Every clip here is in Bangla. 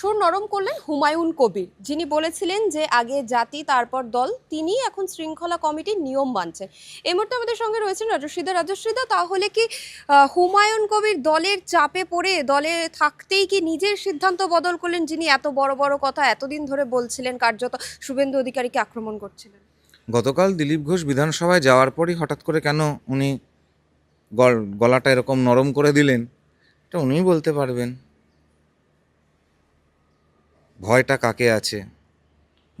সুর নরম করলেন হুমায়ুন কবির। যিনি বলেছিলেন যে, আগে জাতি, তারপর দল তিনি এখন শৃঙ্খলা কমিটির নিয়ম মানছেন এই মুহূর্তে আমাদের সঙ্গে রয়েছেন রাজস্বীদা রাজস্বীদা তাহলে কি হুমায়ুন কবির দলের চাপে পড়ে, দলে থাকতেই কি নিজের সিদ্ধান্ত বদল করলেন, যিনি এত বড় বড় কথা এতদিন ধরে বলছিলেন, কার্যত শুভেন্দু অধিকারীকে আক্রমণ করছিলেন? গতকাল দিলীপ ঘোষ বিধানসভায় যাওয়ার পরই হঠাৎ করে কেন উনি গল- গলাটা এরকম নরম করে দিলেন? এটা উনিই বলতে পারবেন। ভয়টা কাকে আছে?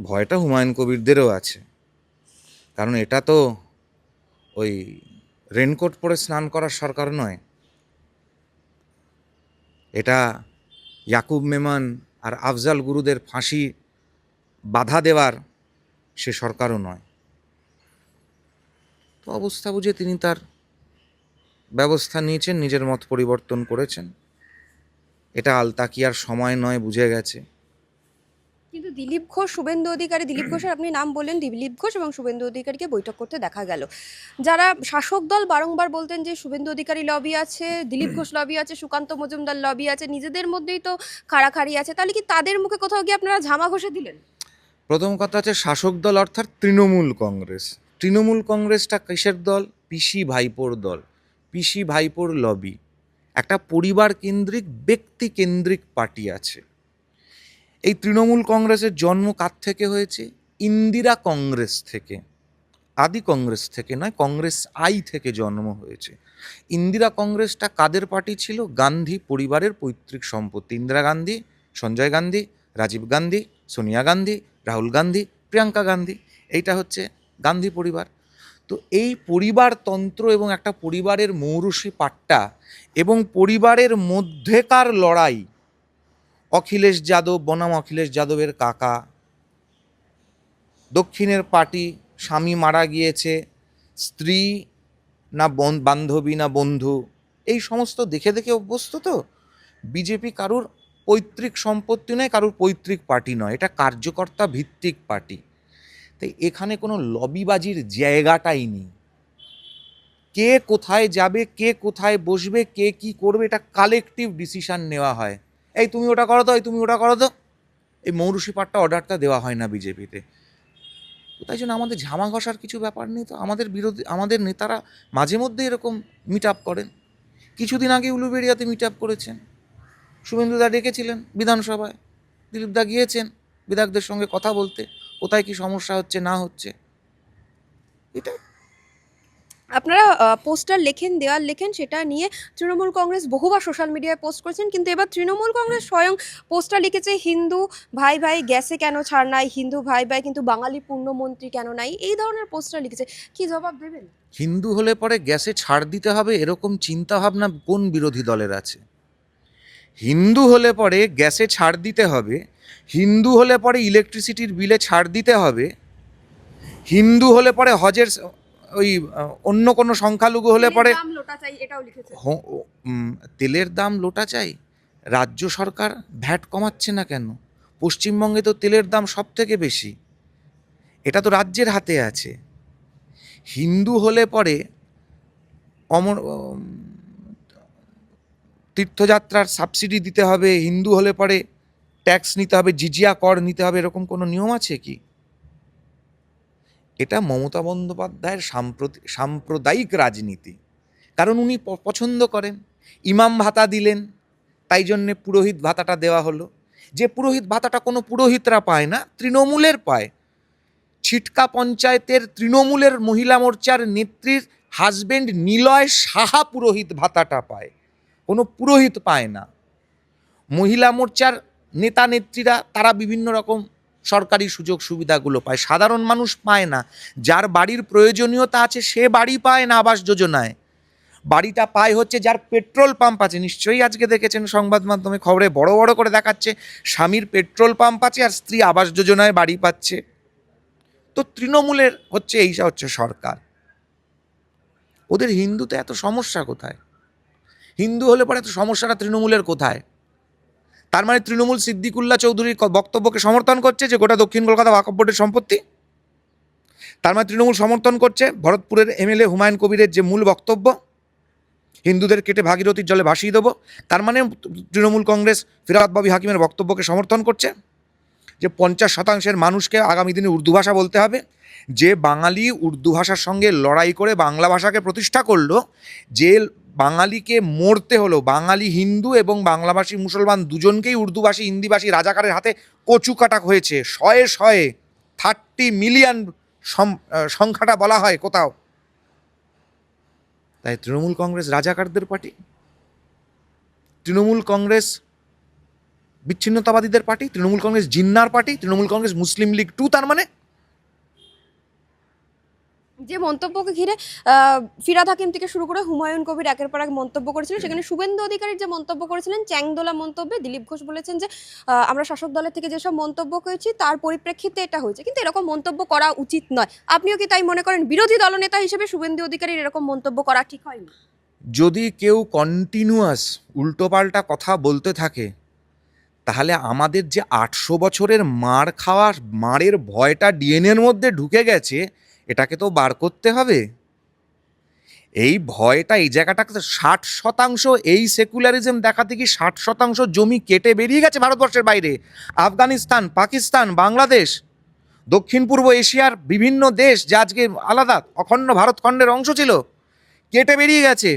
ভয়টা হুমায়ুন কবিরদেরও আছে। কারণ এটা তো ওই রেনকোট পরে স্নান করার সরকার নয়। এটা ইয়াকুব মেমান আর আফজাল গুরুদের ফাঁসি বাধা দেওয়ার সে সরকারও নয়। তো অবস্থা বুঝে তিনি তার ব্যবস্থা নিয়েছেন, নিজের মত পরিবর্তন করেছেন। এটা আলতাকিয়ার সময় নয়, বুঝে গেছে। কিন্তু দিলীপ ঘোষ, শুভেন্দু অধিকারী, দিলীপ ঘোষের আপনি নাম বললেন, দিলীপ ঘোষ এবং শুভেন্দু অধিকারীকে বৈঠক করতে দেখা গেল। যারা শাসক দল বারংবার বলতেন যে শুভেন্দু অধিকারী লবি আছে, দিলীপ ঘোষ লবি আছে, সুকান্ত মজুমদার লবি আছে, নিজেদের মধ্যেই তো খাড়াখাড়ি আছে, তাহলে কি তাদের মুখে কোথাও গিয়ে আপনারা ঝামা ঘষে দিলেন? প্রথম কথা হচ্ছে শাসক দল অর্থাৎ তৃণমূল কংগ্রেস। তৃণমূল কংগ্রেসটা কিসের দল? পিসি ভাইপোর দল। পিসি ভাইপোর লবি একটা পরিবার কেন্দ্রিক ব্যক্তি কেন্দ্রিক পার্টি আছে। এই তৃণমূল কংগ্রেসের জন্ম কার থেকে হয়েছে? ইন্দিরা কংগ্রেস থেকে। আদি কংগ্রেস থেকে নয়, কংগ্রেস আই থেকে জন্ম হয়েছে। ইন্দিরা কংগ্রেসটা কাদের পার্টি ছিল? গান্ধী পরিবারের পৈতৃক সম্পত্তি। ইন্দিরা গান্ধী, সঞ্জয় গান্ধী, রাজীব গান্ধী, সোনিয়া গান্ধী, রাহুল গান্ধী, প্রিয়াঙ্কা গান্ধী। এইটা হচ্ছে গান্ধী পরিবার। তো এই পরিবারতন্ত্র এবং একটা পরিবারের মৌরুষি পাট্টা এবং পরিবারের মধ্যেকার লড়াই অখিলেশ যাদব, বনাম অখিলেশ যাদবের কাকা। দক্ষিণের পার্টি স্বামী মারা গিয়েছে। স্ত্রী না বন- বান্ধবী না বন্ধু, এই সমস্ত দেখে দেখে অভ্যস্ত তো? বিজেপি কারুর পৈতৃক সম্পত্তি নয়, কারুর পৈতৃক পার্টি নয়, এটা কার্যকর্তা ভিত্তিক পার্টি। তাই এখানে কোনো লবিবাজির জায়গাটাই নেই। কে কোথায় যাবে, কে কোথায় বসবে, কে কি করবে, এটা কালেকটিভ ডিসিশান নেওয়া হয়। এই তুমি ওটা করো তো, এই তুমি ওটা করো তো। এই মৌরুষি পাট্টা অর্ডারটা দেওয়া হয় না বিজেপিতে। তো তাই জন্য আমাদের ঝামা ঘষার কিছু ব্যাপার নেই তো। আমাদের বিরোধী, আমাদের নেতারা মাঝে মধ্যে এরকম মিট আপ করেন। কিছুদিন আগে উলুবেড়িয়াতে মিট আপ করেছেন। শুভেন্দুদা ডেকেছিলেন বিধানসভায়। দিলীপদা গিয়েছেন বিধায়কদের সঙ্গে কথা বলতে। কোথায় কি সমস্যা হচ্ছে, না হচ্ছে। এটা আপনারা পোস্টার লেখেন, দেওয়াল লেখেন, সেটা নিয়ে তৃণমূল কংগ্রেস বহুবার সোশ্যাল মিডিয়ায় পোস্ট করেছেন, কিন্তু এবার তৃণমূল কংগ্রেস স্বয়ং পোস্টার লিখেছে, হিন্দু, ভাই ভাই, গ্যাসে কেন ছাড় নাই? হিন্দু, ভাই ভাই, কিন্তু বাঙালি পূর্ণমন্ত্রী কেন নাই? এই ধরনের পোস্টার লিখেছে। কি জবাব দেবেন? হিন্দু হলে পরে গ্যাসে ছাড় দিতে হবে, এরকম চিন্তা ভাবনা কোন বিরোধী দলের আছে? হিন্দু হলে পরে গ্যাসে ছাড় দিতে হবে, হিন্দু হলে পরে ইলেকট্রিসিটির বিলে ছাড় দিতে হবে, হিন্দু হলে পরে হজের ওই অন্য কোনো সংখ্যালঘু হলে পরে তেলের দাম লোটা চাই? রাজ্য সরকার ভ্যাট কমাচ্ছে না কেন? পশ্চিমবঙ্গে তো তেলের দাম সব থেকে বেশি। এটা তো রাজ্যের হাতে আছে। হিন্দু হলে পরে অমর তীর্থযাত্রার সাবসিডি দিতে হবে হিন্দু হলে পরে ট্যাক্স নিতে হবে জিজিয়া কর নিতে হবে এরকম কোনো নিয়ম আছে কি? এটা মমতা বন্দ্যোপাধ্যায়ের সাম্প্রতি, সাম্প্রদায়িক রাজনীতি। কারণ উনি পছন্দ করেন, ইমাম ভাতা দিলেন, তাই জন্যে পুরোহিত ভাতাটা দেওয়া হলো। যে পুরোহিত ভাতাটা কোনো পুরোহিতরা পায় না, তৃণমূলের পায়। ছিটকা পঞ্চায়েতের তৃণমূলের মহিলা মোর্চার নেত্রীর হাজবেন্ড নিলয় সাহা পুরোহিত ভাতাটা পায়। কোনো পুরোহিত পায় না। মহিলা মোর্চার নেতা নেত্রীরা তারা বিভিন্ন রকম সরকারি সুযোগ সুবিধাগুলো পায়। সাধারণ মানুষ পায় না। যার বাড়ির প্রয়োজনীয়তা আছে, সে বাড়ি পায় না আবাস যোজনায়। বাড়িটা পায় হচ্ছে যার পেট্রোল পাম্প আছে। নিশ্চয়ই আজকে দেখেছেন সংবাদ মাধ্যমে খবরে, বড় বড় করে দেখাচ্ছে, স্বামীর পেট্রোল পাম্প আছে আর স্ত্রী আবাস যোজনায় বাড়ি পাচ্ছে। তো তৃণমূলের হচ্ছে এইসব হচ্ছে সরকার। ওদের হিন্দুতে এত সমস্যা কোথায়? হিন্দু হলে পরে এত সমস্যাটা তৃণমূলের কোথায়? তার মানে তৃণমূল সিদ্দিকুল্লাহ চৌধুরীর বক্তব্যকে সমর্থন করছে যে গোটা দক্ষিণ কলকাতা ওয়াকফ বোর্ডের সম্পত্তি। তার মানে তৃণমূল সমর্থন করছে ভরতপুরের এমএলএ হুমায়ুন কবিরের যে মূল বক্তব্য, হিন্দুদের কেটে ভাগীরথীর জলে ভাসিয়ে দেবো। তার মানে তৃণমূল কংগ্রেস ফিরাদ বাবি হাকিমের বক্তব্যকে সমর্থন করছে যে পঞ্চাশ শতাংশের মানুষকে আগামী দিনে উর্দু ভাষা বলতে হবে। যে বাঙালি উর্দু ভাষার সঙ্গে লড়াই করে বাংলা ভাষাকে প্রতিষ্ঠা করল, যে বাঙালিকে মরতে হলো বাঙালি হিন্দু এবং বাংলাভাষী মুসলমান দুজনকেই উর্দুভাষী, হিন্দিভাষী রাজাকারের হাতে কচু কাটা হয়েছে। শয়ে শয়ে থার্টি মিলিয়ন সংখ্যাটা বলা হয় কোথাও। তাই তৃণমূল কংগ্রেস রাজাকারদের পার্টি, তৃণমূল কংগ্রেস বিচ্ছিন্নতাবাদীদের পার্টি, তৃণমূল কংগ্রেস জিন্নার পার্টি, তৃণমূল কংগ্রেস মুসলিম লীগ টু তার মানে যে মন্তব্যকে ঘিরে ফিরাদ হাকিম থেকে শুরু করে হুমায়ুন কবির একের পর এক মন্তব্য করেছিলেন। সেখানে শুভেন্দু অধিকারীর যে মন্তব্য করেছিলেন, চ্যাংদোলা মন্তব্যে দিলীপ ঘোষ বলেছেন যে আমরা শাসক দলের থেকে যেসব মন্তব্য করেছি, তার পরিপ্রেক্ষিতে এটা হয়েছে। কিন্তু এরকম মন্তব্য করা উচিত নয়। আপনিও কি তাই মনে করেন বিরোধী দলনেতা হিসেবে শুভেন্দু অধিকারীর এরকম মন্তব্য করা ঠিক হয়নি? যদি কেউ কন্টিনিউয়াস উল্টোপাল্টা কথা বলতে থাকে, তাহলে আমাদের যে আটশো বছরের মার খাওয়া মারের ভয়টা ডিএনএর মধ্যে ঢুকে গেছে এটাকে তো বার করতে হবে। এই ভয়টা, এই জায়গাটাকে ষাট শতাংশ, এই সেকুলারিজম দেখাতে কি ষাট শতাংশ জমি কেটে বেরিয়ে গেছে ভারতবর্ষের বাইরে। আফগানিস্তান, পাকিস্তান, বাংলাদেশ, দক্ষিণ পূর্ব এশিয়ার বিভিন্ন দেশ যা আজকে আলাদা, অখণ্ড ভারতখণ্ডের অংশ ছিল, কেটে বেরিয়ে গেছে।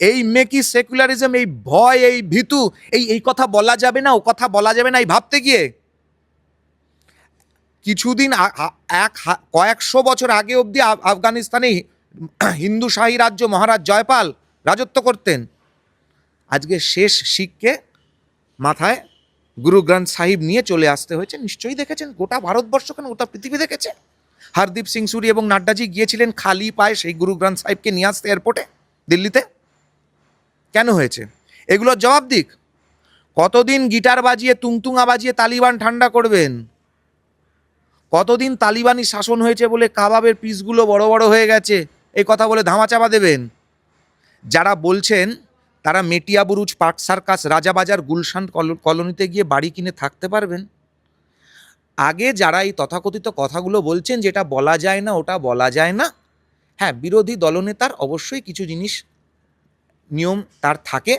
এই মেকি সেকুলারিজম, এই ভয়, এই ভীতু, এই এই কথা বলা যাবে না, ও কথা বলা যাবে না, এই ভাবতে গিয়ে। কিছুদিন এক কয়েকশো বছর আগে অবধি আফ- আফগানিস্তানে হিন্দু শাহী রাজ্য মহারাজ জয়পাল রাজত্ব করতেন। আজকে শেষ শিখকে মাথায় গুরু গ্রন্থ সাহিব নিয়ে চলে আসতে হয়েছে। নিশ্চয়ই দেখেছেন, গোটা ভারতবর্ষ কেন, গোটা পৃথিবী দেখেছে? হরদীপ সিং সুরি এবং নাড্ডাজি গিয়েছিলেন খালি পায়ে সেই গুরু গ্রন্থ সাহিবকে নিয়ে আসতে এয়ারপোর্টে, দিল্লিতে। কেন হয়েছে? এগুলোর জবাব দিক। কতদিন গিটার বাজিয়ে, তুংতুঙা বাজিয়ে তালিবান ঠান্ডা করবেন? কতদিন তালিবানি শাসন হয়েছে বলে কাবাবের পিসগুলো বড় বড় হয়ে গেছে? এই কথা বলে ধামাচাপা দেবেন। যারা বলছেন, তারা মেটিয়া বুরুজ পার্ক সার্কাস রাজাবাজার গুলশান কল- কলোনিতে গিয়ে বাড়ি কিনে থাকতে পারবেন। আগে যারা এই তথাকথিত কথাগুলো বলছেন যেটা বলা যায় না, ওটা বলা যায় না হ্যাঁ বিরোধী দলনেতার অবশ্যই কিছু জিনিস, নিয়ম তার থাকে।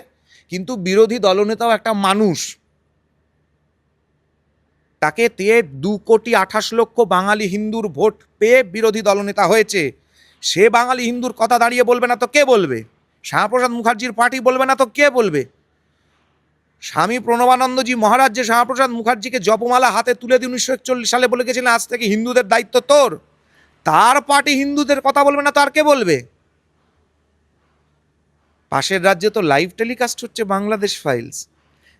কিন্তু বিরোধী দলনেতাও একটা মানুষ। তাকে তে দু কোটি আঠাশ লক্ষ বাঙালি হিন্দুর ভোট পেয়ে বিরোধী দলনেতা হয়েছে। সে বাঙালি হিন্দুর কথা দাঁড়িয়ে বলবে না তো কে বলবে? শ্যামাপ্রসাদ মুখার্জির পার্টি বলবে না তো কে বলবে? স্বামী প্রণবানন্দজি মহারাজ যে শ্যামাপ্রসাদ মুখার্জিকে জপমালা হাতে তুলে দিয়ে উনিশশো একচল্লিশ সালে বলে গেছিলেন, আজ থেকে হিন্দুদের দায়িত্ব তোর। তার পার্টি হিন্দুদের কথা বলবে না তো আর কে বলবে? পাশের রাজ্যে তো লাইভ টেলিকাস্ট হচ্ছে বাংলাদেশ ফাইলস।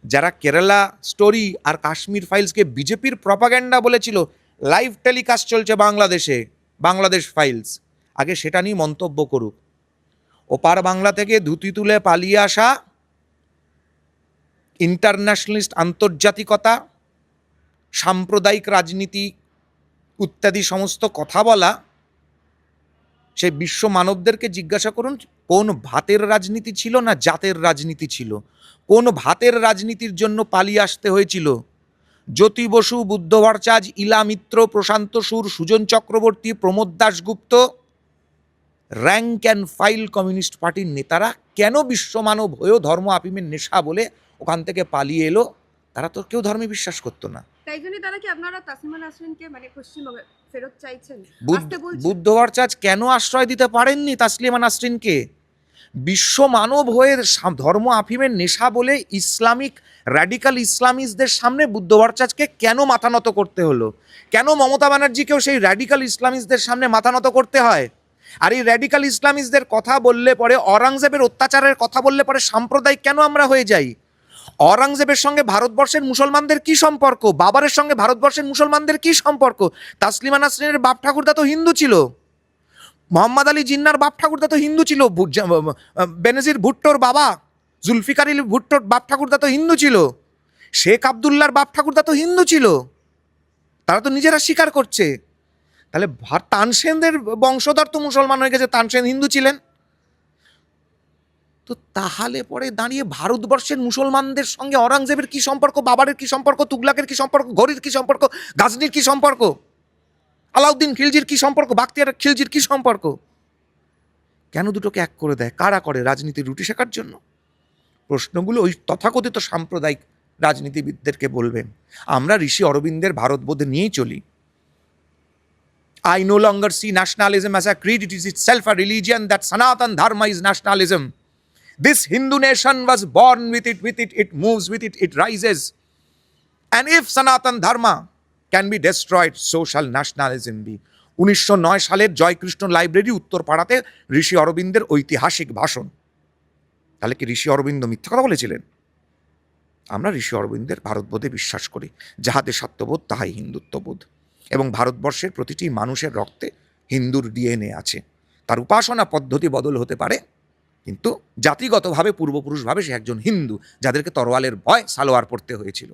যারা কেরালা স্টোরি আর কাশ্মীর ফাইলসকে বিজেপির প্রপাগ্যান্ডা বলেছিল লাইভ টেলিকাস্ট চলছে বাংলাদেশে, বাংলাদেশ ফাইলস। আগে সেটা নিয়ে মন্তব্য করুক। ওপার বাংলা থেকে ধুতি তুলে পালিয়ে আসা ইন্টারন্যাশনালিস্ট আন্তর্জাতিকতা, সাম্প্রদায়িক রাজনীতি, ইত্যাদি সমস্ত কথা বলা সেই বিশ্ব মানবদেরকে জিজ্ঞাসা করুন, কোন ভাতের রাজনীতি ছিল না জাতের রাজনীতি ছিল? কোন ভাতের রাজনীতির জন্য পালিয়ে আসতে হয়েছিল? Jyoti Basu Buddha Bhattacharya Ila Mitra, Prashanta Sur, Sujan Chakraborty, Pramod Dasgupta rank and file communist পার্টির নেতারা কেন বিশ্বমানব হয়েও ধর্ম আপিমের নেশা বলে ওখান থেকে পালিয়ে এলো? তারা তো কেউ ধর্মে বিশ্বাস করতো না। তাই জন্য তারা কি আপনারা তাসলিমা নাসরিনকে মানে পশ্চিমবঙ্গে ফেরত চাইছেন? বুদ্ধ ভট্টাচার্য কেন আশ্রয় দিতে পারেননি তাসলিমা নাসরিনকে? বিশ্ব মানব হয়ে ধর্ম আফিমের নেশা বলে ইসলামিক র্যাডিক্যাল ইসলামিস্টদের সামনে বুদ্ধ ভট্টাচার্যকে কেন মাথা নত করতে হলো? কেন মমতা ব্যানার্জিকেও সেই র্যাডিক্যাল ইসলামিস্টদের সামনে মাথা নত করতে হয়? আর এই র্যাডিক্যাল ইসলামিস্টদের কথা বললে পরে অরঙ্গজেবের অত্যাচারের কথা বললে পরে সাম্প্রদায়িক কেন আমরা হয়ে যাই? অরঙ্গজেবের সঙ্গে ভারতবর্ষের মুসলমানদের কি সম্পর্ক? বাবারের সঙ্গে ভারতবর্ষের মুসলমানদের কি সম্পর্ক? তাসলিমা নাসরিনের বাপ ঠাকুরদা তো হিন্দু ছিল। মোহাম্মদ আলী জিন্নার বাপ ঠাকুরদা তো হিন্দু ছিল। বেনজির ভুট্টোর বাবা, জুলফিকার আলী ভুট্টোর বাপ ঠাকুরদা তো হিন্দু ছিল। শেখ আবদুল্লার বাপ ঠাকুরদা তো হিন্দু ছিল। তারা তো নিজেরা স্বীকার করছে। তাহলে তানসেনদের বংশধর তো মুসলমান হয়ে গেছে। তানসেন হিন্দু ছিলেন। তো তাহলে পরে দাঁড়িয়ে ভারতবর্ষের মুসলমানদের সঙ্গে অরঙ্গজেবের কি সম্পর্ক বাবারের কি সম্পর্ক তুগলাকের কি সম্পর্ক ঘড়ির কি সম্পর্ক গাজনির কি সম্পর্ক আলাউদ্দিন খিলজির কি সম্পর্ক বাক্তিয়ার খিলজির কি সম্পর্ক? কেন দুটোকে এক করে দেয়? কারা করে রাজনীতির রুটি শেখার জন্য? প্রশ্নগুলো ওই তথাকথিত সাম্প্রদায়িক রাজনীতিবিদদেরকে বলবেন। আমরা ঋষি অরবিন্দের ভারতবোধে নিয়েই চলি। I no longer see nationalism as a creed, it is itself a religion, that Sanatan Dharma is nationalism. This Hindu nation was born with it, with it, it moves with it, it rises. And if Sanatan Dharma can be destroyed, so shall nationalism be. উনিশশো নয় সালের জয়কৃষ্ণ লাইব্রেরি উত্তরপাড়াতে ঋষি অরবিন্দের ঐতিহাসিক ভাষণ তাহলে কি ঋষি অরবিন্দ মিথ্যা কথা বলেছিলেন আমরা ঋষি অরবিন্দের ভারতবোধে বিশ্বাস করি যাহাতে সত্যবোধ তাহাই হিন্দুত্ববোধ এবং ভারতবর্ষের প্রতিটি মানুষের রক্তে হিন্দুর ডিএনএ আছে তার উপাসনা পদ্ধতি বদল হতে পারে কিন্তু জাতিগতভাবে পূর্বপুরুষভাবে সে একজন হিন্দু যাদেরকে তরোয়ালের ভয় সালোয়ার পড়তে হয়েছিল।